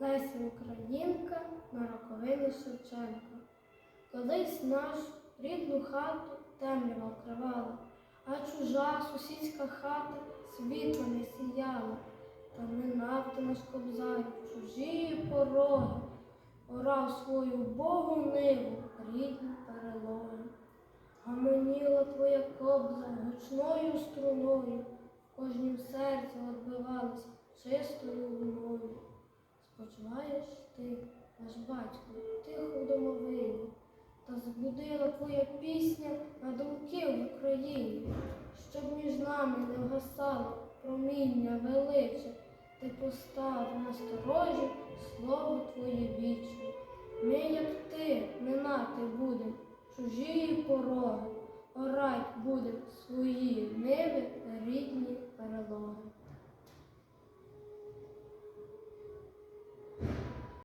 Леся Українка на роковини Шевченка. Колись нашу рідну хату темрява вкривала, а чужа сусідська хата світло не сіяла. Та минав ти наш кобзар, чужі пороги, орав свою Богу ниву, рідні перелоги. Гомоніла твоя кобза гучною струною, в кожнім серці відбивалась чистою луною. Спочиваєш ти, наш батько, тихо в домовині, та збудила твоя пісня на думки в Україні, щоб між нами не вгасало проміння величе, ти постав на сторожі слово твоє вічне. Ми, як ти, минати будем чужі пороги,